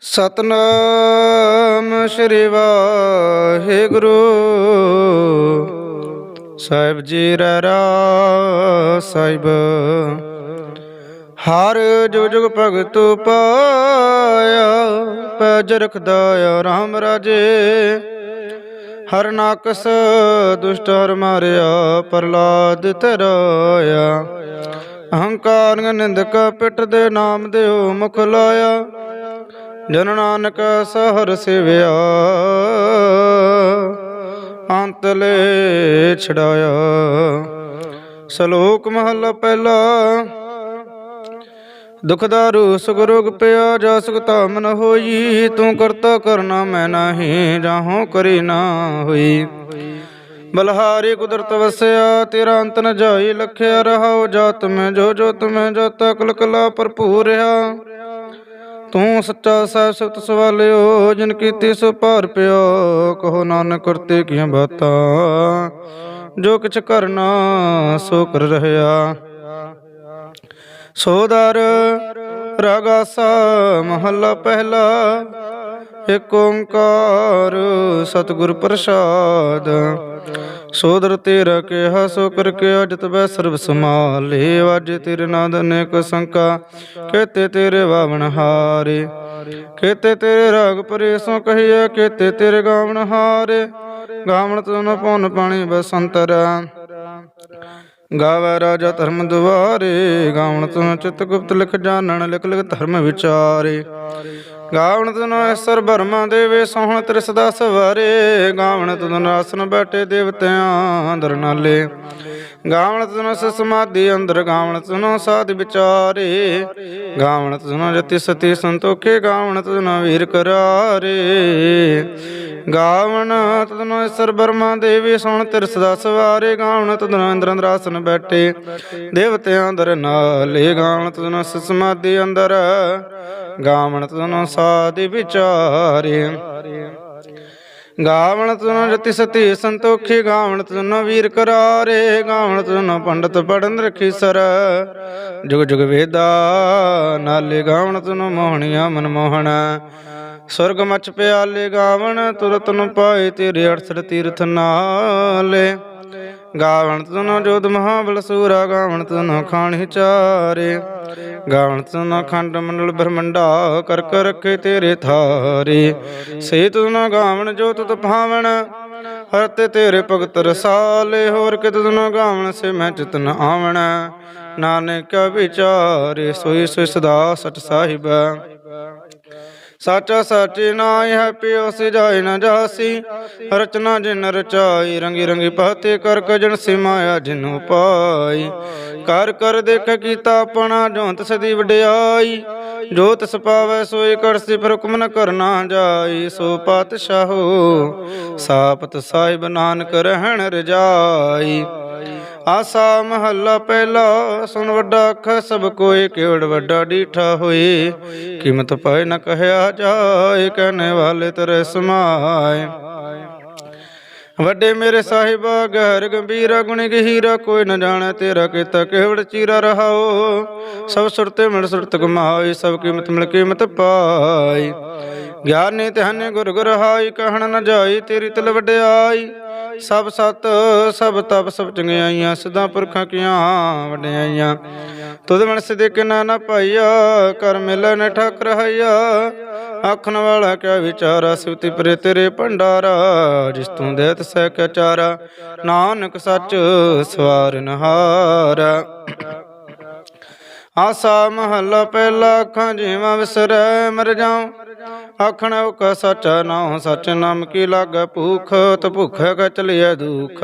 ਸਤਨਾਮ ਸ੍ਰੀ ਵਾਹਿਗੁਰੂ। ਸਾਹਿਬ ਜੀ ਰਹਿ ਰਾ ਸਾਹਿਬ। ਹਰ ਜੁਗ ਜੁਗ ਭਗਤ ਪਾਇਆ, ਪੈਜ ਰਖਦਾ ਆ ਰਾਮ ਰਾਜੇ। ਹਰ ਨਾਕਸ ਦੁਸ਼ਟ ਹਰ ਮਾਰਿਆ ਪ੍ਰਲਾਦ ਤਰਾਇਆ। ਅਹੰਕਾਰ ਨਿੰਦਕ ਪਿੱਟ ਦੇ ਨਾਮ ਦਿਓ, ਮੁਖ ਲਾਇਆ। ਜਨ ਨਾਨਕ ਸਹਰ ਸਿਵਿਆ, ਅੰਤ ਛਡਾਇਆ। ਸ਼ਲੋਕ ਮਹਲਾ ਪਹਿਲਾ, ਦੁਖ ਦਾਰੂ ਸੁਖ ਰੋਗ ਪਿਆ, ਜਾ ਸੁਖ ਧਾਮ ਨ ਹੋਈ, ਤੂੰ ਕਰਤਾ ਕਰਨਾ ਮੈਂ ਨਾਹੀ, ਜਾਹੋਂ ਕਰੀ ਨਾ ਹੋਈ। ਬਲਹਾਰੀ ਕੁਦਰਤ ਵਸਿਆ, ਤੇਰਾ ਅੰਤ ਨ ਜਾਈ, ਲਖਿਆ ਰਹਾਉ ਜਾਤ ਮੈਂ, ਜੋ ਜੋ ਤੁਮੈ ਜਾਤਾ ਕਲ ਕਲਾ ਭਰਪੂਰ ਰਹਾ। ਤੂੰ ਸੱਚਾ ਸਾਹਿਬ ਸਤ ਸਵਾਲਿਓ, ਜਿਨ ਕੀਤੀ ਸੋ ਭਾਰ ਪਿਓ, ਕਹੋ ਨਾਨਕ ਕਰਤੇ ਕੀਆਂ ਬਾਤਾਂ। ਜੋ ਕਿਛ ਕਰਨਾ, ਸੋ ਕਰ ਰਹਿਆ ਸੋਦਰ ਰਾਗਾਸਾ ਮਹੱਲਾ ਪਹਿਲਾ, ਏਕ ਓੰਕਾਰ, ਸਤਿਗੁਰ ਪ੍ਰਸਾਦ। ਸੋਦਰ ਤੇਰਾ ਕਿਹਾ ਸੋ ਕਰ ਕੇ ਅਜਤ ਬੈ ਸਰਬ ਸਮਾਲੇ ਵਜ ਤੇਰੇ ਨਾਦ ਅਨੇਕ ਸੰਕਾ ਕੇਤੇ ਤੇਰੇ ਵਾਵਣ ਹਾਰੇ। ਕੇਤੇ ਤੇਰੇ ਰਾਗ ਪਰੇ ਸੋ ਕਹੀਏ ਕੇਤੇ ਤੇਰੇ ਗਾਵਣ ਹਾਰੇ। ਗਾਵਣ ਤਨ ਪਉਨ ਪਾਣੀ ਬਸੰਤਰ। ਗਾਵੈ ਰਾਜਾ ਧਰਮ ਦੁਆਰੇ, ਗਾਵਣ ਤਨ ਚਿਤ ਗੁਪਤ ਲਿਖ ਜਾਣਨ, ਲਿਖ ਲਿਖ ਧਰਮ ਵਿਚਾਰੇ। ਗਾਵਣ ਤਨ ਐਸਰ ਬਰਮਾ ਦੇਵੇ, ਸੋਹਣ ਤੇਰੇ ਸਦਾ ਸਵਾਰੇ। ਗਾਵਣ ਤਨ ਆਸਨ ਬੈਠੇ ਦੇਵਤਿਆਂ ਅੰਦਰ ਨਾਲੇ। ਗਾਵਣ ਤਨ ਸਮਾਧੀ ਅੰਦਰ, ਗਾਵਣ ਤਨ ਸਾਧ ਵਿਚਾਰੇ। ਗਾਵਣ ਤਨ ਜਤੀ ਸਤੀ ਸੰਤੋਖੇ, ਗਾਵਣ ਤਨ ਵੀਰ ਕਰਾਰੇ। ਗਾਵਣ ਤਨ ਐਸਰ ਬਰਮਾ ਦੇਵੇ, ਸੋਹਣ ਤੇਰੇ ਸਦਾ ਸਵਾਰੇ। ਗਾਵਣ ਤਨ ਇੰਦਰ ਅੰਦਰ ਆਸਨ ਬੈਠੇ, ਦੇਵਤਿਆਂ ਅੰਦਰ ਨਾਲੇ। ਗਾਵਣ ਤਨ ਸਮਾਧੀ ਅੰਦਰ ਗਾਵਣ ਤਨ ਸਾਧਿ ਵਿਚਾਰੇ। ਗਾਵਣ ਤਨ ਜਤੀ ਸਤੀ ਸੰਤੋਖੀ, ਗਾਵਣ ਤਨ ਵੀਰ ਕਰਾਰੇ। ਗਾਵਣ ਤਨ ਪੰਡਤ ਪੜਨ ਰਖੀ ਸਰ। ਜੁਗ ਜੁਗ ਵੇਦਾ ਨਾਲੇ ਗਾਵਣ ਤਨ ਮੋਹਣੀਆਂ ਮਨ ਮੋਹਣ। ਸੁਰਗ ਮਚ ਪਿਆਲੇ ਗਾਵਣ ਤੁਰਤ ਨ ਪਾਏ ਤੇਰੇ ਅੜਸੜ ਤੀਰਥ ਨਾਲੇ। ਗਾਵਣ ਤਨ ਜੋਤ ਮਹਾਬਲ ਸੂਰਾ ਗਾਵਣ ਤਨ ਖਾਣੀ ਚਾਰੇ। ਗਾਵਣ ਤਨ ਖੰਡ ਮੰਡਲ ਬ੍ਰਹਮੰਡਾ, ਕਰ ਕਰ ਰੱਖੇ ਤੇਰੇ ਥਾਰੇ। ਸੇ ਤੁਨ ਗਾਵਣ ਜੋ ਤੁਤ ਭਾਵਣ ਹਰ ਤੇਰੇ ਭਗਤ ਰਸਾਲੇ। ਹੋਰ ਕਿਤ ਤੁਨ ਗਾਵਣ ਸੇ ਮੈਂ ਚਿਤਨ ਆਵਣ। ਨਾਨਕ ਵਿਚਾਰੇ, ਸੋਈ ਸੋਈ ਸਦਾ ਸਚ ਸਾਹਿਬ। ਸਾਚਾ ਸਾਚੇ ਨਾਇ ਹੈ ਪਿਓ ਸਿਜਾਇ ਨ ਜਾਸੀ। ਰਚਨਾ ਜਿਨ ਰਚਾਈ ਰੰਗੀ ਰੰਗੀ ਪਹਤੇ ਕਰ ਕਜਨ ਸਿਮਾਇਆ ਜਿਨੂ ਪਾਈ। ਕਰ ਕਰ ਦੇਖ ਕੀਤਾ ਆਪਣਾ ਜੋਂਤ ਸਦੀ ਵਡਿਆਈ। ਜੋ ਤਿਸ ਪਾਵੈ ਸੋਈ ਕਰਸੀ ਪਰ ਹੁਕਮ ਨ ਕਰਨਾ ਜਾਈ। ਸੋ ਪਾਤਸ਼ਾਹੋ ਸਾਪਤ ਸਾਹਿਬ ਨਾਨਕ ਰਹਿਣ ਰਜਾਈ। ਆਸਾ ਮਹੱਲਾ ਪਹਿਲਾ ਸੁਨ ਵੱਡਾ ਅੱਖ, ਸਭ ਕੋਏ ਕਿਵੜ ਵੱਡਾ ਡੀਠਾ ਹੋਏ। ਕੀਮਤ ਪਾਏ ਨ ਕਹਿਆ ਜਾਏ ਕਹਨੇ ਵਾਲੇ ਤੇਰੇ ਸਮਾਏ। ਵੱਡੇ ਮੇਰੇ ਸਾਹਿਬਾ, ਗਹਿਰ ਗੰਭੀਰਾ, ਗੁਣ ਗਹੀਰਾ, ਕੋਈ ਨ ਜਾਣੈ ਤੇਰਾ ਕੀਤਾ ਕਿਵੜ ਚੀਰਾ ਰਹਾਓ। ਸਭ ਸੁਰਤੇ ਮਿਲ ਸੁਰਤ ਕਮਾਈ ਸਭ ਕੀਮਤ ਮਿਲ ਕੀਮਤ ਪਾਈ ਗਿਆਨੀ ਧਿਆਨੇ ਗੁਰ ਗੁਰ ਹਾਈ ਕਹਿਣ ਨ ਜਾਈ ਤੇਰੀ ਤਲ ਵਡਿਆਈ। ਸਭ ਸਤ, ਸਭ ਤਪ, ਸਭ ਚੰਗਿਆਈਆਂ ਸਦਾ ਪੁਰਖਾਂ ਕੀਆਂ ਵਡਿਆਈਆਂ। ਤੁਧ ਮਨ ਸਿਦੇ ਕਿਨਾ ਨਾ ਪਾਈਆ, ਕਰ ਮਿਲੈ ਨ ਠਾਕ ਰਹਾਈਆ। ਆਖਣ ਵਾਲਾ ਕਿਆ ਵਿਚਾਰਾ, ਸਿਵਤੀ ਪ੍ਰੇ ਤੇਰੇ ਭੰਡਾਰਾ, ਜਿਸ ਤੂੰ ਦੇਤ ਸਹਿ ਕੈ ਚਾਰਾ। ਨਾਨਕ ਸੱਚ ਸਵਾਰਨਹਾਰ ਆਸਾ ਮਹੱਲਾ ਪਹਿਲਾ ਅੱਖਾਂ ਜੀਵਾਂ ਵਿਸਰੈ, ਮਰ ਜਾਉ। ਆਖਣ ਕਾ ਸੱਚਾ ਨਾਉ ਸੱਚ ਨਾਮ ਕੀ ਲਾਗੈ ਭੂਖ, ਤ ਭੁਖੈ ਕੈ ਚਲਿਐ ਦੁਖ।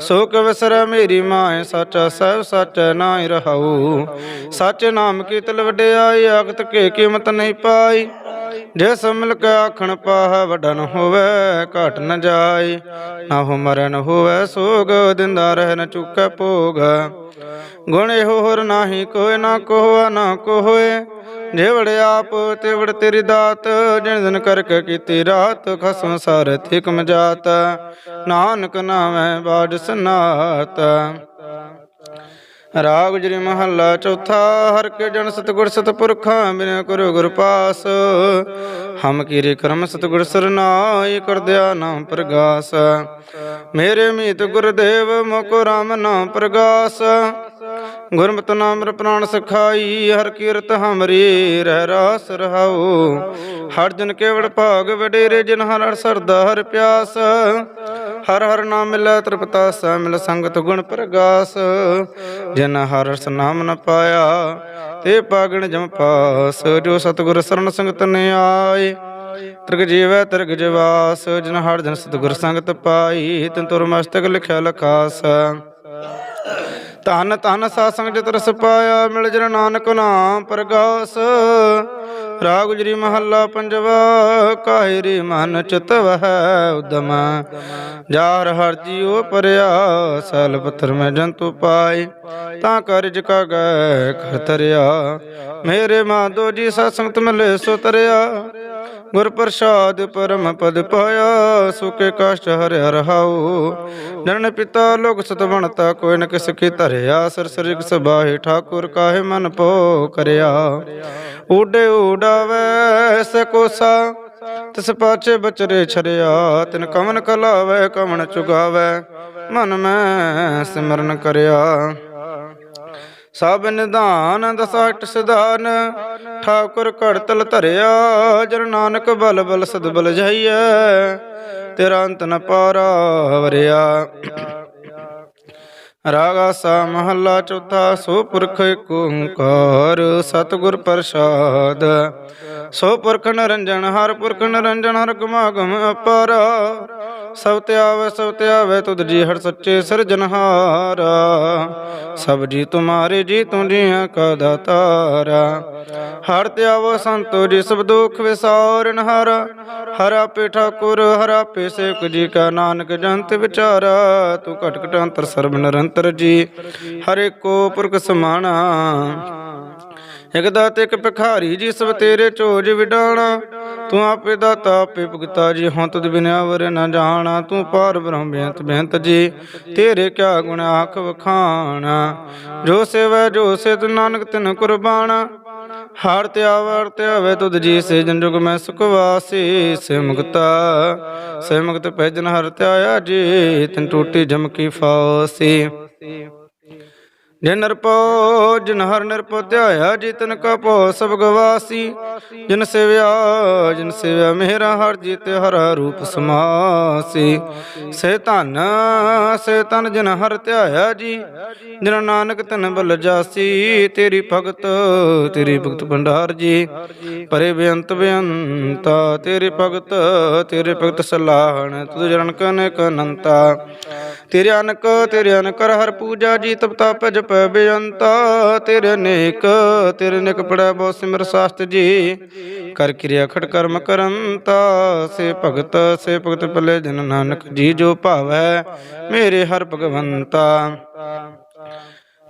ਸੋਕ ਵਿਸਰੈ ਮੇਰੀ ਮਾਏ ਸੱਚਾ ਸਹਿਬ ਸੱਚ ਨਾਇ ਰਹਾਉ। ਸੱਚ ਨਾਮ ਕੀ ਤਲ ਵਡਿਆਈ ਆਖਤ ਕੇ ਕੀਮਤ ਨਹੀਂ ਪਾਈ। ਜਿਸ ਮਿਲ ਆਖਣ ਪਾਹ ਵੱਡਾ ਨ ਹੋਵੇ, ਘਟ ਨ ਜਾਏ ਨਾ ਹੋ ਮਰਨ ਹੋਵੇ, ਸੋਗ ਦਿੰਦਾ ਰਹਿ ਨ ਚੁੱਕੈ ਭੋਗ। ਗੁਣ ਇਹੋ ਹੋਰ ਨਾਹੀ ਕੋਇ, ਨਾ ਕੋਹ ਨਾ ਕੋਏ। ਜੇਵੜ ਆਪ, ਤੇਵੜ ਤੇਰੀ ਦਾਤ, ਜਿਨ ਦਿਨ ਕਰਕੇ ਕੀਤੀ ਰਾਤ, ਖਸਮ ਸਾਰਥ ਹਿਕਮ ਜਾਤ। ਨਾਨਕ ਨਾਮੈ ਬਾਜ ਸਨਾਤ। ਰਾਗ ਗੁਜਰੀ ਮਹੱਲਾ ਚੌਥਾ, ਹਰ ਕੇ ਜਨ ਸਤਿਗੁਰ ਸਤਿਪੁਰਖਾਂ ਬਿਨ ਕਰੋ ਗੁਰ ਪਾਸ। ਹਮ ਕੀਰੇ ਕਰਮ ਸਤਿਗੁਰ ਸਰਨਾਈ ਕਰਦਿਆ ਨਾਮ ਪ੍ਰਗਾਸ। ਮੇਰੇ ਮੀਤ ਗੁਰਦੇਵ ਮੁਕੁ ਰਾਮ ਨਾਮ ਪ੍ਰਗਾਸ। ਗੁਰਮਤਿ ਨਾਮ ਰ ਪ੍ਰਾਣ ਸਖਾਈ, ਹਰ ਕੀਰਤ ਹਮਰੀ ਰਹਿ ਰਾਸ ਰਹਾਉ। ਹਰ ਜਨ ਕੇਵੜ ਭਾਗ ਵਡੇਰੇ ਜਿਨ ਹਰ ਸਰਦਾ ਹਰ ਪਿਆਸ। ਹਰ ਹਰ ਨਾਮ ਮਿਲੈ ਤ੍ਰਿਪਤਾ ਸਾ ਮਿਲ ਸੰਗਤ ਗੁਣ ਪ੍ਰਗਾਸ। ਜਿਨ ਹਰ ਰਸ ਨਾਮ ਨ ਪਾਇਆ, ਤੇ ਪਾਗਣ ਜਮ ਪਾਸ। ਜੋ ਸਤਿਗੁਰ ਸਰਨ ਸੰਗਤ ਨੇ ਆਏ, ਤ੍ਰਿਗ ਜੀਵੈ ਤ੍ਰਿਗ ਜਵਾਸ। ਜਿਨ ਹਰ ਜਨ ਸਤਿਗੁਰ ਸੰਗਤ ਪਾਈ, ਤਿਨ ਤੁਰ ਮਸਤਕ ਲਿਖਿਆ ਲਖਾਸ। ਧੰਨ ਧੰਨ ਸਾਸੰਗ ਜਿਤ ਰਸ ਪਾਇਆ, ਮਿਲ ਜਨ ਨਾਨਕ ਨਾਮ ਪ੍ਰਗਾਸ। ਰਾਗ ਗੁਜਰੀ ਮਹੱਲਾ ਪੰਜਵਾ ਕਾਹਿਰੀ ਮਨ ਚਿਤ ਵਹਿ ਉਦਮ। ਜਾਰ ਹਰ ਜੀਉ ਪਰਿਆ ਸੈਲ ਪੱਥਰ ਮੈਂ ਜੰਤੂ ਪਾਏ। ਤਾਂ ਕਾਰਜ ਕਾ ਗੈ ਕਰ ਤਰਿਆ ਮੇਰੇ ਮਾਧੋ ਜੀ ਸਤਸੰਗਤ ਮਿਲੇ ਸੋ ਤਰਿਆ। ਗੁਰ ਪ੍ਰਸਾਦ ਪਰਮ ਪਦ ਪਾਇਆ ਸੁਕੇ ਕਸ਼ਟ ਹਰਿ ਰਹਾਉ। ਜਨਨ ਪਿਤਾ ਲੋਕ ਸਤਵਣਤਾ ਕੋਈ ਨ ਕਿਸ ਕੀ ਧਰਿਆ। ਸਰ ਸਰਿਗ ਸਬਾਹੇ ਠਾਕੁਰ ਕਾਹੇ ਮਨ ਪੋ ਕਰਿਆ। ਊਡੇ ਊਡਾਵੇ ਸਕੋਸਾ ਤਿਸ ਪਾਛੇ ਬਚਰੇ ਛਰਿਆ। ਤਿਨ ਕਮਨ ਕਲਾਵੇ ਕਮਨ ਚੁਗਾਵੇ, ਮਨ ਮੈਂ ਸਿਮਰਨ ਕਰਿਆ। ਸਭ ਨਿਧਾਨ ਦਸਾਟ ਸਿਧਾਨ, ਠਾਕੁਰ ਘੜਤਲ ਧਰਿਆ, ਜਨ ਨਾਨਕ ਬਲ ਬਲ ਸਦ ਬਲ ਜਾਈਐ ਤੇਰਾ ਅੰਤ ਨ ਪਾਰਾ ਵਰਿਆ। ਰਾਗਾ ਸਾ ਮਹੱਲਾ ਚੌਥਾ, ਸੋ ਪੁਰਖ ਏਕ ਓੰਕਾਰ, ਸਤਿਗੁਰ ਪ੍ਰਸਾਦ। ਸੋ ਪੁਰਖ ਨਰੰਜਨ, ਹਰ ਪੁਰਖ ਨਰੰਜਨ, ਹਰ ਗਮਾਗਮ ਅਪਾਰ। ਸਭ ਤੇ ਆਵੇ, ਸਭ ਤੇ ਤੁਧ ਜੀ ਹਰ ਸੱਚੇ ਸਿਰਜਨਹਾਰਾ ਸਭ ਜੀ ਤੁਮਾਰੇ ਜੀ ਤੂੰ ਜੀਆਂ ਕਾ ਦਾਤਾਰਾ। ਹਰ ਤੇ ਆਵੋ ਸੰਤੋ ਜੀ ਸਭ ਦੁਖ ਵਿਸਾਰਨ ਹਰ। ਹਰਾ ਪੇ ਠਾਕੁਰ, ਹਰਾ ਪੇ ਸੇਵਕ ਜੀ ਕਾ ਨਾਨਕ ਜੰਤ ਵਿਚਾਰਾ। ਤੂੰ ਘਟ ਘਟ ਅੰਤਰ ਸਰਬ ਨਿਰੰਤਰ ਜੀ, ਹਰੇ ਕੋ ਪੁਰਖ ਸਮਾਣਾ। ਇਕ ਦਾਤੇ, ਇਕ ਭਿਖਾਰੀ ਜੀ ਸਭ ਤੇਰੇ ਝੋਜ ਵਿਡਾਣਾ। ਤੂੰ ਆਪੇ ਦਾਤਾ, ਆਪੇ ਭੁਗਤਾ ਜੀ। ਹੁਣ ਤੁਧ ਬਿਨਿਆ ਵਰ ਨ ਜਾਣਾ। ਤੂੰ ਪਾਰ ਬ੍ਰਹਮ ਬੇਅੰਤ ਬੇਅੰਤ ਜੀ। ਤੇਰੇ ਕਿਆ ਗੁਣ ਆਖ ਵਖਾਣਾ। ਜੋ ਸੇਵੈ, ਜੋ ਸਿਧ ਨਾਨਕ ਤਿਨ ਕੁਰਬਾਨਾ ਹਰ ਤਿਆ ਆਵਰ ਤੇ ਆਵੇ ਤੁਧ ਜੀ ਸੇ। ਜਨ ਜੁਗ ਮੈਂ ਸੁਖ ਵਾਸੀ ਸੇ ਮੁਕਤਾ। ਸੇ ਹਰ ਤਿਆਇਆ ਜੀ। ਤਿਨ ਟੂਟੀ ਜਮ ਕੀ ਫਾਸੀ। ਜਿਨ ਨਿਰਪੋ ਜਿਨ ਹਰ ਨਿਰਪੋ ਧਿਆਇਆ ਜੀ ਤਨ ਕਾ ਭੋ ਸਭ ਗਵਾਸੀ। ਜਿਨ ਸੇਵਿਆ ਜਿਨ ਸੇਵਿਆ ਮੇਰਾ ਹਰ ਜੀਤੇ ਹਰ ਰੂਪ ਸਮਾਸੀ। ਸੇ ਧਨ, ਸੇ ਤਨ ਜਿਨ ਹਰ ਧਿਆਇਆ ਜੀ, ਜਿਨ ਨਾਨਕ ਤਨ ਬਲ ਜਾਸੀ। ਤੇਰੀ ਭਗਤ ਤੇਰੀ ਭਗਤ ਭੰਡਾਰ ਜੀ, ਪਰੇ ਬੇਅੰਤ ਬੇਅੰਤਾ। ਤੇਰੇ ਭਗਤ ਤੇਰੇ ਭਗਤ ਸਲਾਹਣ, ਤੁਧ ਜਨ ਕਨ ਕਨੰਤਾ ਤੇਰੇ ਅਨਕ, ਤੇਰੇ ਅਨਕਰ ਹਰ ਪੂਜਾ ਜੀ ਤਪਤਾ ਭਜ ਪੈ ਬੇਅੰਤਾ, ਤੇਰੇ ਨੇਕ, ਤੇਰੇ ਨਿਕ ਪੜੈ ਬਹੁ ਸਿਮਰ ਸਾਸਤ ਜੀ। ਕਰ ਕਿਰਿਆ ਖੜ ਕਰਮ ਕਰੰਤਾ, ਸੇ ਭਗਤ ਸੇ ਭਗਤ ਭਲੇ ਜਨ ਨਾਨਕ ਜੀ ਜੋ ਭਾਵੈ, ਮੇਰੇ ਹਰ ਭਗਵੰਤਾ।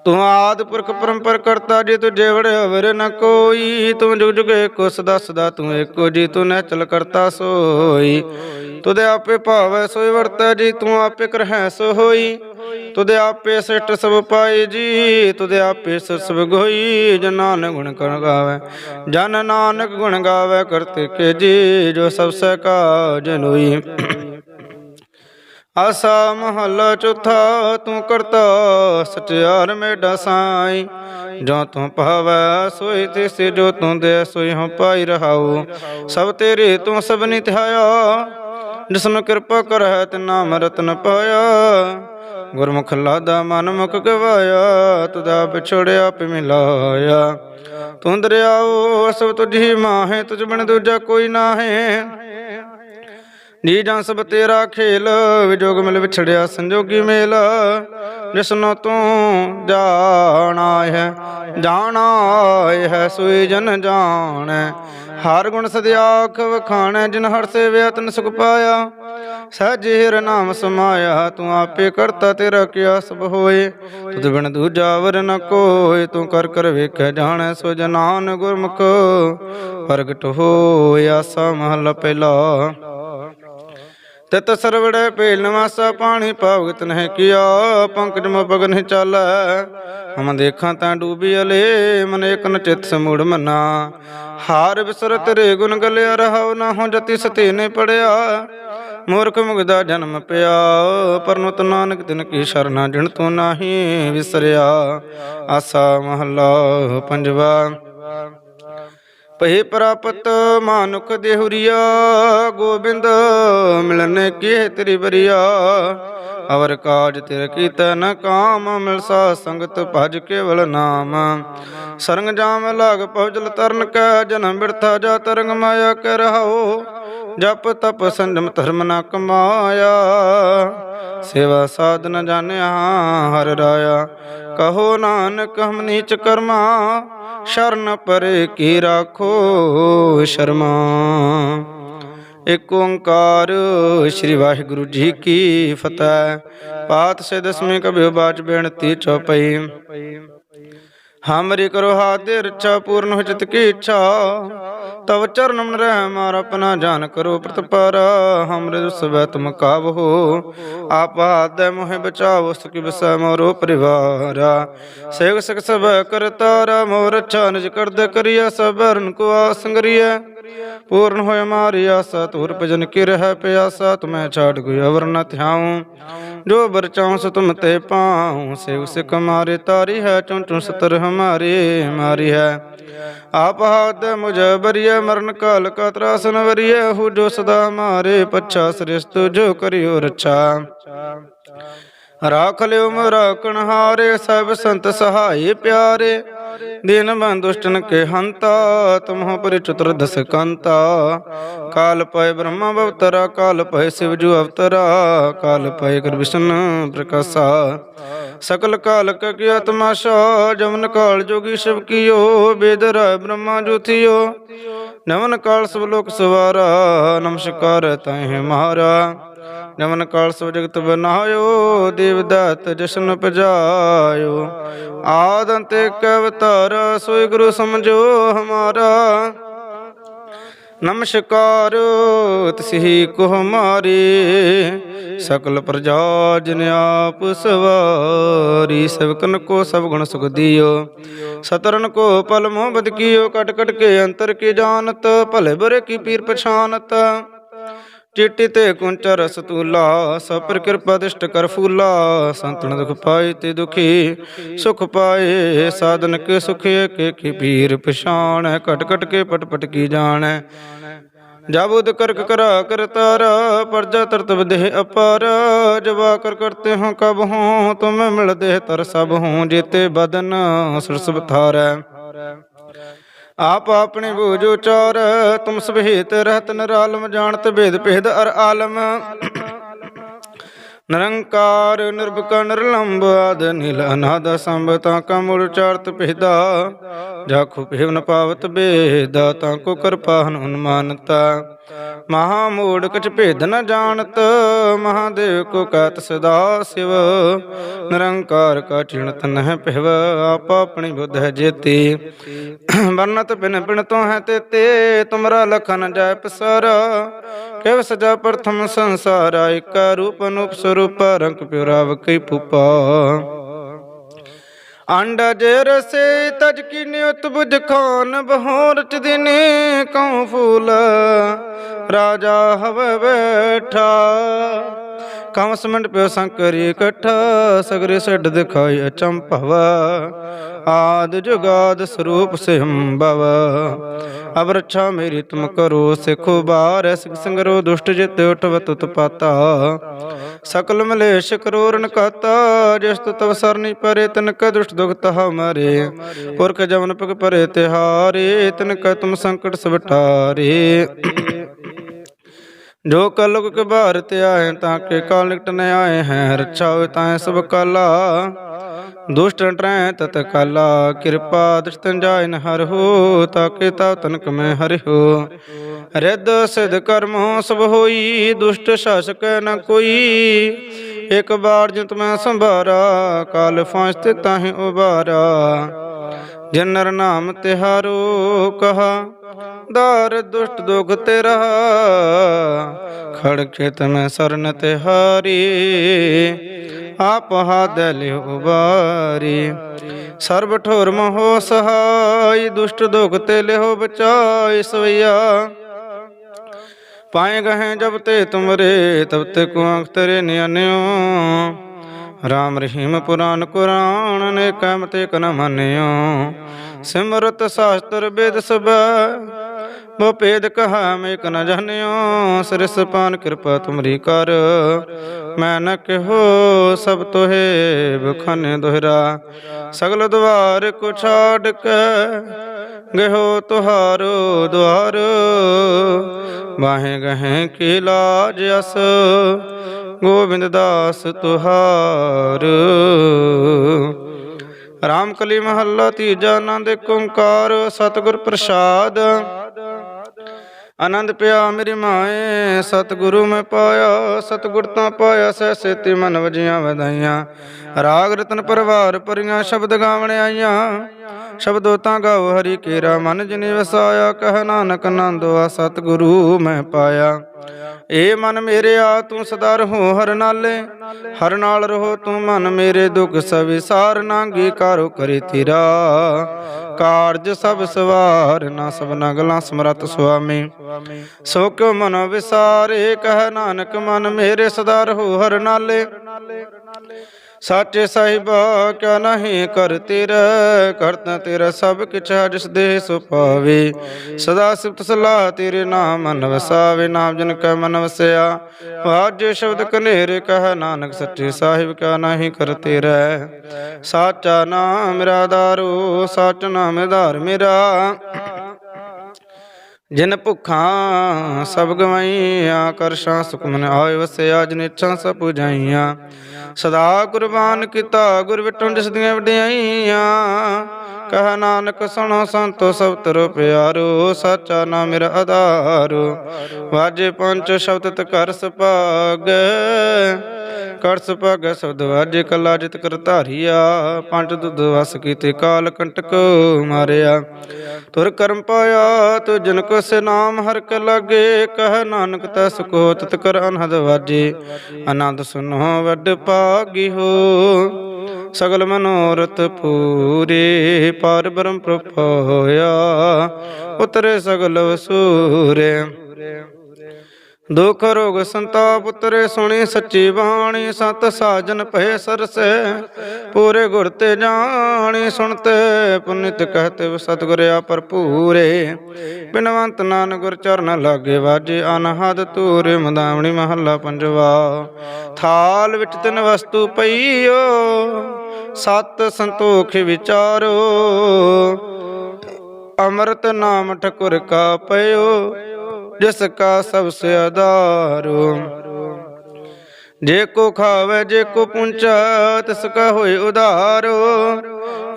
ਤੂੰ ਆਦ ਪੁਰਖ ਪਰੰਪਰ ਕਰਤਾ ਜੀ ਤੂੰ ਜੇਵੜ ਅਵਰ ਨ ਕੋਈ। ਤੂੰ ਜੁਗ ਜੁਗ ਏਕੋ ਸਦਾ ਸਦਾ ਤੂੰ ਏਕੋ ਜੀ, ਤੂੰ ਨਚਲ ਕਰਤਾ ਸੋਈ। ਤੁਦੇ ਆਪੇ ਭਾਵੈ ਸੋਈ ਵਰਤੈ ਜੀ, ਤੂੰ ਆਪੇ ਕਰਹਿ ਸੋ ਹੋਈ ਤੁਦੇ ਆਪੇ ਸਿਟ ਸਭ ਪਾਈ ਜੀ ਤੁਦੇ ਆਪੇ ਸਿਰ ਸਭ ਗੋਈ। ਜਨ ਨਾਨਕ ਗੁਣ ਕਰ ਗਾਵੇ, ਜਨ ਨਾਨਕ ਗੁਣ ਗਾਵੇ ਕਰਤੇ ਕੇ ਜੀ, ਜੋ ਸਭ ਸਹਿ ਕਾ ਜਨੋਈ ਆਸਾ ਮਹੱਲਾ ਚੌਥਾ, ਤੂੰ ਕਰਤਾ ਸਚਿਆਰ ਮੇਡਾ ਸਾਈ। ਜੋ ਤੂੰ ਭਾਵੈ, ਸੋਈ ਤਿਸੇ, ਜੋ ਤੂੰ ਦੇ, ਸੋਈ ਹਉ ਪਾਈ ਰਹਾਉ। ਸਭ ਤੇਰੇ ਤੂੰ ਸਭ ਨਿ ਜਿਸਨੂੰ ਕਿਰਪਾ ਕਰੈ ਤੇ ਨਾਮ ਰਤਨ ਪਾਇਆ। ਗੁਰਮੁਖ ਲਾਦਾ ਮਨ ਮੁਖ ਗਵਾਇਆ ਤੁਦਾ ਵਿਛੋੜਿਆ ਆਪੇ ਮਿਲਾਇਆ। ਤੂੰ ਦਰਿਆਓ, ਸਭ ਤੁਝੀ ਮਾਹੇ, ਤੁਝ ਬਿਨ ਦੂਜਾ ਕੋਈ ਨਾਹੇ। ਨੀ ਜਾਂ ਸਭ ਤੇਰਾ ਖੇਲ ਵਿਜੋਗ ਮਿਲ ਵਿਛੜਿਆ ਸੰਜੋਗੀ ਮੇਲ। ਜਿਸਨੋ ਤੂੰ ਜਾਣਾ ਹੈ ਜਾਣਾ ਹੈ, ਸੋਈ ਜਨ ਜਾਣੈ। ਹਰ ਗੁਣ ਸਦਿਆਖ ਵਖਾਣੈ ਜਿਨ ਹਰ ਸੇਵਿਆ ਤਨ ਸੁਖ ਪਾਇਆ। ਸਹਿਜੇ ਹਰ ਨਾਮ ਸਮਾਇਆ, ਤੂੰ ਆਪੇ ਕਰਤਾ ਤੇਰਾ ਕਿਆ ਸਭ ਹੋਏ। ਤੁਧ ਬਿਨ ਦੂਜਾ ਵਰ ਨ ਕੋਏ, ਤੂੰ ਕਰ ਕਰ ਵੇਖੈ ਜਾਣੈ ਸੋ ਜਨਾਨ ਗੁਰਮੁਖ। ਪ੍ਰਗਟ ਹੋਇਆ ਸਾ ਪਹਿਲਾ। ਤਿਤ ਸਰਵੜੇ ਪੇਲ ਨਵਾਸਾ, ਪਾਣੀ ਪਾਵਗਤ ਨਹਿ ਕੀਆ, ਪੰਕਜ ਮੋ ਪਗ ਚਾਲੈ। ਹਮ ਦੇਖਾਂ ਤਾਂ ਡੂਬੀ ਅਲੇ, ਮਨ ਇਕਨ ਚਿਤ ਸਮੂੜ ਮਨਾ। ਹਾਰ ਬਿਸਰ ਤੇਰੇ ਗੁਣ ਗਲਿਆ, ਰਹਾਉ ਨਾ ਹੋ ਜਤੀ ਸਤੇ ਨੇ ਪੜਿਆ। ਮੂਰਖ ਮੁਗਦਾ ਜਨਮ ਪਿਆ ਪਰਨੁਤ ਨਾਨਕ ਤਿਨ ਕੀ ਸ਼ਰਨਾ, ਜਿਣ ਤੂੰ ਨਾਹੀ ਵਿਸਰਿਆ। ਆਸਾ ਮਹਲਾ ਪੰਜਵਾ। ਪਹੇ ਪ੍ਰਾਪਤ ਮਾਨੁਖ ਦੇਹੁਰੀਆ, ਗੋਬਿੰਦ ਮਿਲਨ ਕੀ ਤੇਰੀ ਬਰੀਆ ਅਵਰ ਕਾਜ ਤਿਰ ਕੀਤਾ ਨ ਕਾਮ, ਮਿਲਸਾ ਸੰਗਤ ਭਜ ਕੇਵਲ ਨਾਮ। ਸਰੰਗ ਜਾਮ ਲਾਗ ਪਵਜਲ ਤਰਨ ਕੈ, ਜਨਮ ਬਿਰਥਾ ਜਾ ਤਰੰਗ ਮਾਇਆ ਕਰ ਰਹਾਓ ਜਪ ਤਪ ਸੰਜਮ ਧਰਮ ਨਾ ਕਮਾਇਆ। ਸੇਵਾ ਸਾਧਨ ਜਾਣਿਆ, ਹਰ ਰਾਇਆ। ਕਹੋ ਨਾਨਕ, ਹਮ ਨੀਚ ਕਰਮਾ। ਸ਼ਰਨ ਪਰੇ ਕੀ ਰਾਖੋ ਸ਼ਰਮਾ। ਏਕ ਓੰਕਾਰ ਸ੍ਰੀ ਵਾਹਿਗੁਰੂ ਜੀ ਕੀ ਫਤਿਹ। ਪਾਤ ਪਾਤਸ਼ਾਹ ਦਸਵੇਂ ਕਬਿਓ ਬਾਚ ਬੇਨਤੀ ਚਉਪਈ ਹਮਰੀ ਕਰੋ ਹਾਥ ਰਛਾ ਪੂਰਨ ਹੋ ਚਿਤ ਕੀ ਇੱਛਾ ਤਵ ਚਰਨ ਮਨ ਰਹਿ ਮਾਰ ਆਪਣਾ ਜਾਨ ਕਰੋ ਪ੍ਰਤਪਾਰ ਹਮਰੇ ਦੁਸ ਤੁਮ ਕਾਵਹੋ ਆਪ ਮੋਹਿ ਬਚਾਵੋ ਸਕੀ ਬਸੈ ਮੋਰੋ ਪਰਿਵਾਰਾ ਸੇਵ ਸਕ ਸਭ ਕਰਤਾਰਾ ਮੋਰ ਰਛਾ ਨਿਜ ਕਰਦ ਕਰਿਆ ਸਬਰਨ ਕੋ ਆਸੰਗਰੀਐ ਪੂਰਨ ਹੋਇ ਮਾਰੀ ਆਸਾ ਭਜਨ ਕੀ ਰਹਿ ਪਿਆਸਾ ਤੁਮੈ ਛਾੜ ਕੋਈ ਅਵਰ ਨ ਥਿਆਉ ਜੋ ਬਰਚਾਉ ਸੋ ਤੁਮ ਤੇ ਪਾਉ ਸੇ ਉਸ ਕਮਾਰੇ ਤਾਰੀ ਹੈ ਚੁੰ ਚੁੰ ਸਤਰ ਹਮਾਰੇ, ਮਾਰੀ ਹੈ। ਆਪ ਹਾਦ ਮੁਝ ਬਰੀਏ ਮਰਨ ਕਾਲ ਕਾ ਤਰਾਸਨ ਵਰੀਏ ਹੂ ਜੋ ਸਦਾ ਹਮਾਰੇ ਪੱਛਾ ਸ੍ਰਿਸ਼ਟ ਜੋ ਕਰਿਓ ਰਛਾ। ਰਾਖ ਲਿਓ ਮਰਾ ਕਣਹਾਰੇ, ਸਭ ਸੰਤ ਸਹਾਈ ਪਿਆਰੇ। ਦੀ ਬੰਦ ਦੁਸ਼ਟਨ ਕੇ ਹੰਤਾ ਤੁਮਹੁ ਪਰਿ ਚਤੁਰ ਦਸ ਕੰਤਾ ਕਾਲ ਪਏ ਬ੍ਰਹਮਾ ਅਵਤਰਾ ਕਾਲ ਪਏ ਸਿਵ ਜੂ ਅਵਤਰਾ, ਕਾਲ ਪਏ ਗੁਰ ਵਿਸ਼ਨ ਪ੍ਰਕਾਸ਼ਾ। ਸਕਲ ਕਾਲ ਕ ਕੀਆ ਜਮਨ ਕਾਲ ਜੋਗੀ ਸ਼ਿਵ ਕੀਓ, ਬੇਦ ਬ੍ਰਹਮਾ ਜੋਥਿਓ ਨਵਨ ਕਾਲ ਸਭ ਲੋਕ ਸਵਾਰਾ, ਨਮਸਕਾਰ ਤਹਿ ਮਹਾਰਾ। ਨਮਨ ਕਾਲ ਸੋ ਜਗਤ ਬਨਾਇਓ, ਦੇਵ ਦਾਤ ਜਸ਼ਨ ਪਜਾਇਓ। ਆਦ ਅੰਤ ਏਕ ਸੋਈ ਗੁਰੂ ਸਮਝੋ ਹਮਾਰਾ। ਨਮਸਕਾਰ, ਤਸਿਹੀ ਕੋ ਹਮਾਰੇ ਸਕਲ ਪ੍ਰਜਾ ਜਨ ਆਪ ਸਵਾਰੀ ਸਭਕਨ ਕੋ ਸਭ ਗੁਣ ਸੁਖ ਦਿਓ। ਸਤਰਨ ਕੋ ਪਲ ਮੋਹ ਬਦ ਕੀਓ, ਕਟ ਕਟ ਕੇ ਅੰਤਰ ਕੀ ਜਾਣਤ, ਭਲੇ ਬੁਰੇ ਕੀ ਪੀਰ ਪਛਾਨਤ ਚਿੱਟੀ ਤੇ ਕੁੰਚ ਸਤੂਲਾ ਤੂਲਾ ਕਿਰਪਾ ਦਿਸ਼ਟ ਕਰ ਫੂਲਾ। ਸੰਤਨ ਦੁਖ ਪਾਏ ਤੇ ਦੁਖੀ, ਸੁਖ ਪਾਏ, ਸਾਧਨ ਕੇ ਸੁਖੇ, ਕੇ ਕੀ ਪੀਰ ਪਛਾਣ, ਘਟ ਘਟ ਕੇ ਪਟ ਪਟ ਕੀ ਜਾਣੈ। ਜਾਬੁਦ ਕਰਕ ਕਰਾ ਕਰਤਾਰ ਪਰਜਾ ਤਰਤ ਦੇਹ ਅਪਾਰ। ਜਵਾ ਕਰ ਕਰਤੇ ਹਾਂ ਕਬ ਹੂੰ ਤੁਮ ਮਿਲ ਦੇਹ ਤਰ ਸਭ ਹੂੰ ਜੀਤੇ ਬਦਨ ਸੁਰਸ ਬਥਾਰੈ। ਆਪ ਆਪਣੇ ਬੂਝ ਉਚਾਰ, ਤੁਮ ਸਭੇਤ ਰਹਿਤ ਨਿਰਾਲਮ, ਜਾਣਤ ਭੇਦ ਭੇਦ ਅਰ ਆਲਮ। ਨਿਰੰਕਾਰ, ਨਿਰਭਕ ਨਿਰਲੰਭ ਆਦ ਨੀਲ ਅਨਾਦ ਸੰਭ, ਤਾਂ ਕਾ ਮੂਲ ਚਾਰਤ ਭੇਦਾ। ਜਾਖੋ ਭੇਵ ਨ ਪਾਵਤ ਬੇਦਾ ਤਾਂ ਕੋ ਕਿਰਪਾ ਹਨੂਨ ਮਾਨਤਾ ਮਹਾ ਮੂੜ ਕਛ ਭੇਦ ਨ ਜਾਣਤ, ਮਹਾਦੇਵ ਕੋ ਕਤ ਸਦਾ ਸਿਵ। ਨਿਰੰਕਾਰ ਕਾ ਚਿਣਤ ਨਹਿ ਪਹਿਵ ਆਪ ਆਪਣੀ ਬੁੱਧ ਹੈ ਜੇਤੀ। ਵਰਨਤ ਬਿਨ ਬਿਨ ਤੋਂ ਹੈ ਤੇ ਤੇ ਤੁਮਰਾ ਲਖਨ ਜੈ ਪਸਰ। ਕਿਵ ਸਜਾ ਪ੍ਰਥਮ ਸੰਸਾਰ, ਇਕ ਰੂਪ ਅਨੂਪ ਸਰੂਪ, ਰੰਗ ਪਿਉਰਾਵ ਕਈ ਪੁਪਾ ਅੰਡਜ ਰਸੇ ਤਜ ਕੀ ਨਿਯਤ ਬੁਝ ਖਾਨ ਬਹੋਰ ਚ ਦਿਨੇ ਕਉ ਫੂਲ। ਰਾਜਾ ਹਵ ਬੈਠਾ। ਕੰਸ ਮਿੰਟ ਪਿਓ ਸੰਕਰੀ ਇਕੱਠਾ, ਸਗਰੇ ਛੱਡ ਦਿਖਾਈ ਅਚੰਭਵ। ਆਦ ਜੁਗਾਦ ਸਰੂਪ ਸਿੰਭਵ ਅਬ ਰੱਛਾ ਮੇਰੀ ਤੁਮ ਕਰੋ ਸਿਖੋ ਬਾਰ ਸਿਖ ਸੰਗਰੋ ਦੁਸ਼ਟ ਜਿਤ ਉਠਵਤ ਉਤਪਾਤਾ ਸਕਲ ਮਲੇਸ਼ ਕਰੋਰਨ ਕਾਤਾ ਜਿਸ ਤਵ ਸਰਨੀ ਪਰੇ ਤਨ ਕ ਦੁਸ਼ਟ ਦੁਖ ਤਹ ਮਰੇ ਪੁਰਖ ਜਮਨ ਪਗ ਪਰੇ ਤਿਹਾਰੇ ਤਨ ਕ ਤੁਮ ਸੰਕਟ ਸਵਟਾਰੇ। ਜੋ ਕਲੁਗ ਕਬਾਰ ਤੇ ਆਏ ਤਾਂ ਕੇ ਕਾਲ ਨਿਕਟ ਨ ਆਏ ਹੈ ਰੱਛਾ ਹੋਏ ਤਾਂ ਸਭ ਕਾਲਾ। ਦੁਸ਼ਟ ਟਰੈ ਤਤ ਕਾਲਾ, ਕਿਰਪਾ ਦ੍ਰਿਸ਼ਟਨ ਜਾਇ ਹਰ ਹੋ, ਤਾਕੇ ਤਾ ਤਨਕ ਮੈਂ ਹਰਿ ਹੋ। ਰਿੱਧ ਸਿਧ ਕਰਮੋ ਸਭ ਹੋਈ, ਦੁਸ਼ਟ ਸ਼ਾਸਕ ਨ ਕੋਈ। ਇਕ ਬਾਰ ਜਿਤ ਮੈਂ ਸੰਭਾਰਾ, ਕਾਲ ਫਾਂਸ ਤੇ ਤਾਹੇ ਉਬਾਰਾ। ਜਿਨ ਨਰ ਨਾਮ ਤਿਹਾਰੋ ਕਹਾ, ਦਾਰ ਦੁਸ਼ਟ ਦੁਖ ਤੇਰਾ ਖੜ ਖੇਤ ਮੈਂ ਸਰਨ ਤਿਹਾਰੀ ਆਪ ਹਾਦ ਲਿਓ ਉਬਾਰੀ ਸਰਬ ਠੋਰ ਮਹੋ ਸਹਾਈ, ਦੁਸ਼ਟ ਦੁਖ ਤੇ ਲਿਓ ਬਚਾਈ ਸਵਈਆ। ਪਾਏ ਗਹੇ ਜਬ ਤੇ ਤੁਮਰੇ, ਤਬ ਤੇ ਕੋ ਅੰਖ ਨਿਆਨਿਓ ਰਾਮ ਰਹੀਮ ਪੁਰਾਨ ਕੁਰਾਨ ਨੇ ਕਮ ਤੇ ਕਨ ਮੰਨਿਓ। ਸਿਮਰਤ ਸ਼ਾਸਤਰ ਵੇਦ ਸਭ ਬੋ ਭੇਦ ਕਹਾ ਮੈਂ ਕ ਨ ਜਾਣਿਓ, ਸ੍ਰਿਸ ਪਾਨ ਕਿਰਪਾ ਤੁਮਰੀ ਕਰ। ਮੈਂ ਨ ਕਿਹੋ ਸਭ ਤੋਹੇ ਬਖਾਨੇ ਦੋਹਰਾ। ਸਗਲ ਦਵਾਰ ਕੋ ਛਾੜ ਕੇ ਗਹੋ ਤੁਹਾਰੋ ਦਵਾਰ ਬਾਹੇ ਗਹੇ ਕੀ ਲਾਜ ਅਸ, ਗੋਬਿੰਦ ਦਾਸ ਤੁਹਾਰ। ਰਾਮ ਕਲੀ ਮਹੱਲਾ ਤੀਜਾ ਆਨੰਦ ਏਕ ਓੰਕਾਰ, ਸਤਿਗੁਰ ਪ੍ਰਸਾਦ। ਆਨੰਦ ਪਿਆ ਮੇਰੀ ਮਾਏ, ਸਤਿਗੁਰੂ ਮੈਂ ਪਾਇਆ, ਸਤਿਗੁਰ ਤਾਂ ਪਾਇਆ, ਸਹਿ ਸੇਤੀ ਮਨ ਵਜੀਆਂ ਵਧਾਈਆਂ। ਰਾਗ ਰਤਨ ਪਰਵਾਰ ਪਰੀਆਂ ਸ਼ਬਦ ਗਾਵਣ ਆਈਆਂ। ਸ਼ਬਦੋ ਤਾਂ ਗਾਓ ਹਰੀ ਕੇਰਾ ਮਨ ਜਿਨੇ ਵਸਾਇਆ, ਕਹਿ ਨਾਨਕ ਨੰਦ ਆ ਸਤਿਗੁਰੂ ਮੈਂ ਪਾਇਆ। ਏ ਮਨ ਮੇਰੇ ਆ, ਤੂੰ ਸਦਾ ਰਹੋ ਹਰ ਨਾਲੇ। ਹਰ ਨਾਲ ਰਹੋ ਤੂੰ ਮਨ ਮੇਰੇ ਦੁਖ ਸਵਿਸਾਰ ਨਾਂਗੀ ਕਾਰੋ ਕਰੇ ਤੇਰਾ। ਕਾਰਜ ਸਭ ਸਵਾਰ, ਨਾ ਸਭਨਾ ਗਲਾਂ ਸਮਰਤ ਸੁਆਮੀ। ਸੋ ਕਿਉ ਮਨ ਵਿਸਾਰੇ, ਕਹਿ ਨਾਨਕ ਮਨ ਮੇਰੇ ਸਦਾ ਰਹੋ ਹਰ ਨਾਲੇ। ਸਾਚੇ ਸਾਹਿਬਾ ਕਿਆ ਨਹੀਂ ਕਰ ਤੇਰਾ ਕਰਤਾ ਤੇਰਾ ਸਭ ਕਿਛ ਹੈ ਜਿਸ ਦੇ ਸੋ ਪਾਵੇ ਸਦਾ ਸਿਫਤ ਸਲਾਹ ਤੇਰੇ ਨਾਮ ਮਨ ਵਸਾਵੇ, ਨਾਮ ਜਨ ਕੈ ਮਨ ਵਸਿਆ। ਵਾਜੇ ਸ਼ਬਦ ਕਨੇਰੇ ਕਹ ਨਾਨਕ ਸੱਚੇ ਸਾਹਿਬ ਕਿਆ ਨਹੀਂ ਕਰ ਤੇਰਾ। ਸਾਚਾ ਨਾਮ ਮੇਰਾ ਦਾਰੂ, ਸਚ ਨਾਮ ਧਾਰ ਮੇਰਾ। ਜਿਨ ਭੁੱਖਾਂ ਸਭ ਗਵਾਈਆਂ ਕਰਸ਼ਾਂ ਸੁਖਮਨ ਆਏ ਵਸਿਆ, ਜਿਨ ਇੱਛਾ ਸਭ ਪੁਜਾਈਆਂ। ਸਦਾ ਕੁਰਬਾਨ ਕੀਤਾ, ਗੁਰ ਵਿਟੋਂ ਜਿਸ ਦੀਆਂ ਵਡਿਆਈਆਂ। ਕਹ ਨਾਨਕ, ਸੁਣੋ ਸੰਤੋ, ਸਭ ਤਰੋ ਪਿਆਰੋ, ਸਾਚਾ ਨਾਮ ਮੇਰਾ ਆਧਾਰੋ। ਵਾਜੇ ਪੰਚ ਸ਼ਬਦ ਤ ਕਰ ਸੁਭਾਗ। ਕਰਸ ਸੁਭਾਗ ਸ਼ਬਦ ਵਾਜੇ ਕਲਾ ਜਿਤ ਕਰ ਧਾਰੀਆ, ਪੰਜ ਦੁੱਧ ਵਸ ਕੀਤੇ ਕਾਲ ਕੰਟਕ ਮਾਰਿਆ। ਤੁਰ ਕਰਮ ਪਾਇਆ, ਤੁ ਜਨ ਕੋ ਸੇ ਨਾਮ ਹਰ ਕ ਲਾਗੇ, ਕਹ ਨਾਨਕ ਤਸ ਕੋ ਤਤ ਕਰ ਅਨਹਦ ਵਾਜੇ। ਆਨੰਦ ਸੁਨੋ ਵੱਡ ਪਾਗੀ ਹੋ ਸਗਲ ਮਨੋਰਥ ਪੂਰੇ। ਪਰ ਬ੍ਰਹਮ ਪ੍ਰਭ ਹੋਇਆ, ਉਤਰੇ ਸਗਲ ਵਸੂਰੇ। ਦੁਖ ਰੋਗ ਸੰਤਾਪ ਉਤਰੇ ਸੁਣੀ, ਸੱਚੀ ਬਾਣੀ ਸਤ ਸਾਜਨ ਭਏ ਸਰਸੈ। ਪੂਰੇ ਗੁਰ ਤੇ ਜਾਣੀ ਸੁਣਤੇ, ਪੁਨਿਤ ਕਹਤੇ ਸਤਿਗੁਰ ਆ ਭਰਪੂਰੇ। ਬਿਨਵੰਤ ਨਾਨਕ ਗੁਰ ਚਰਨ ਲਾਗੇ ਵਾਜੇ, ਅਨਹਦ ਤੂਰੇ ਮਦਾਵਣੀ ਮਹੱਲਾ ਪੰਜਵਾ। ਥਾਲ ਵਿੱਚ ਤਿੰਨ ਵਸਤੂ ਪਈਓ, ਸਤ ਸੰਤੋਖ ਵਿਚਾਰੋ। ਅੰਮ੍ਰਿਤ ਨਾਮ ਠਕੁਰ ਕਾ ਪਇਓ ਜਿਸ ਕਾ ਸਭ ਸੇ ਆਧਾਰੋ। ਜੇ ਕੋ ਖਾਵੇ, ਜੇ ਕੋ ਪੁੰਚਾ, ਤਿਸ ਕਾ ਹੋਏ ਉਧਾਰੋ।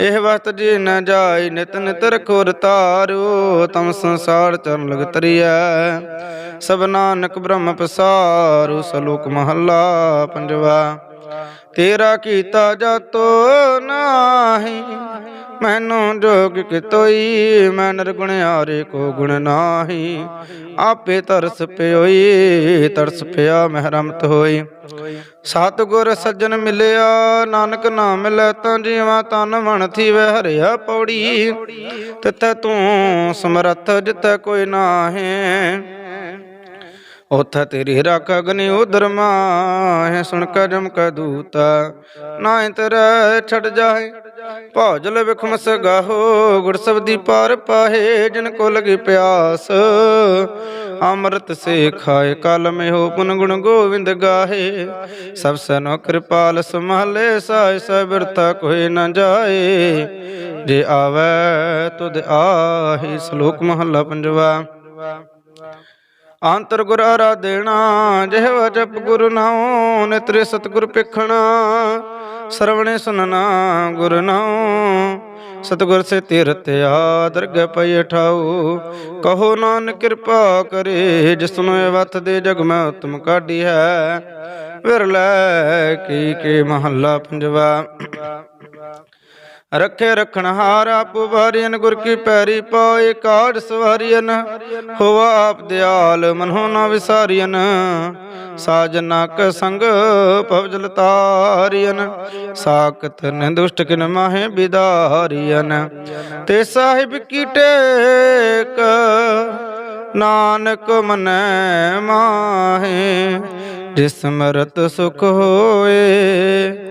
ਇਹ ਵਸਤ ਜੇ ਨ ਜਾਈ ਨਿਤ ਨਿਤ ਰਖੁਰ ਤਾਰੋ ਤਮ ਸੰਸਾਰ ਚਰਨ ਲਗ ਤਰੀਐ ਸਭ ਨਾਨਕ ਬ੍ਰਹਮ ਪਸਾਰੂ ਸਲੋਕ ਮਹੱਲਾ ਪੰਜਵਾ। ਤੇਰਾ ਕੀਤਾ ਜਾਤੋ ਨਾਹੀ। ਮੈਨੂੰ ਜੋਗ ਕਿਤੋਈ, ਮੈਂ ਨਿਰਗੁਣਿਆਰੇ ਕੋ ਗੁਣ ਨਾਹੀ। ਆਪੇ ਤਰਸ ਪਿਓਈ, ਤਰਸ ਪਿਆ ਮਹਿਰਮਤ ਹੋਈ। ਸਤਿਗੁਰ ਸੱਜਣ ਮਿਲਿਆ, ਨਾਨਕ ਨਾਮ ਮਿਲੈ ਤਾਂ ਜੀਵਾ ਤਨ ਮਨ ਥੀਵੈ, ਹਰਿਆ ਪੌੜੀ। ਤਿਤੈ ਤੂੰ ਸਮਰੱਥ ਜਿਤੈ ਕੋਈ ਨਾਹੀ। ਉਥ ਤੇਰੀ ਰੱਖ ਅਗਨੀ ਉਦਰ ਮਾਹੇ, ਸੁਣ ਕੇ ਜਮ ਕੈ ਦੂਤ। ਨਾ ਤੇਰੇ ਛੱਡ ਜਾਏ ਭੌਜਲ ਵਿਖਮਸ ਗਾਹੋ ਗੁਰ ਸਬਦੀ ਪਾਰ ਪਾਹੇ, ਜਿਨ ਕੋ ਲਗੀ ਪਿਆਸ। ਅੰਮ੍ਰਿਤ ਸੇ ਖਾਏ, ਕਲ ਮੇ ਹੋ ਪੁਨ ਗੁਣ ਗੋਵਿੰਦ ਗਾਹੇ। ਸਭ ਸਨੋ ਕਿਰਪਾਲ ਸੰਭਾਲੇ ਸਾਇ ਸੈ ਕੋਈ ਨ ਜਾਏ। ਜੇ ਆਵੈ, ਤੁਧ ਆਹੀ, ਸ਼ਲੋਕ ਮਹੱਲਾ ਪੰਜਵਾ। ਅੰਤਰ ਗੁਰ ਆਰਾਧਣਾ ਜਿਹਵਾ ਜਪ ਗੁਰ ਨਾਉ, ਨਿਤਰੇ ਸਤਗੁਰ ਪਿਖਣਾ ਸਰਵਣੇ ਸੁਨਣਾ ਗੁਰ ਨਾਉ, ਸਤਗੁਰ ਸੇ ਤੀਰਥ ਆ ਪਈ ਠਾਉ। ਕਹੋ ਨਾਨਕ ਕਿਰਪਾ ਕਰੇ ਜਿਸਨੂੰ ਇਹ ਵਤ ਦੇ ਜਗ ਮੈਂ ਉਤਮ ਕਾਢੀ ਹੈ। ਵਿਰਲੇ ਕੀ ਕੇ ਮਹੱਲਾ ਪੰਜਵਾ। ਰੱਖੇ ਰਖਣ ਹਾਰ ਆਪ ਵਾਰੀਨ ਗੁਰ ਕੀ ਪੈਰੀ ਪਾਏ ਕਾੜ ਸਵਾਰੀਨ ਹੋਵਾ ਆਪ ਦਿਆਲ ਮਨੋ ਨਾ ਵਿਸਾਰੀਨ ਸਾਜਨਾ ਕ ਸੰਗ ਭਵਜਲ ਤਾਰੀਨ ਸਾਖਤ ਨਿੰਦੁਸ਼ਟ ਕਿਨ ਮਾਹੇ ਬਿਦਾਰੀਨ ਤੇ ਸਾਹਿਬ ਕੀ ਟੇਕ ਨਾਨਕ ਮਨੈ ਮਾਹੇ, ਜਿਸ ਮਰਤ ਸੁਖ ਹੋਏ।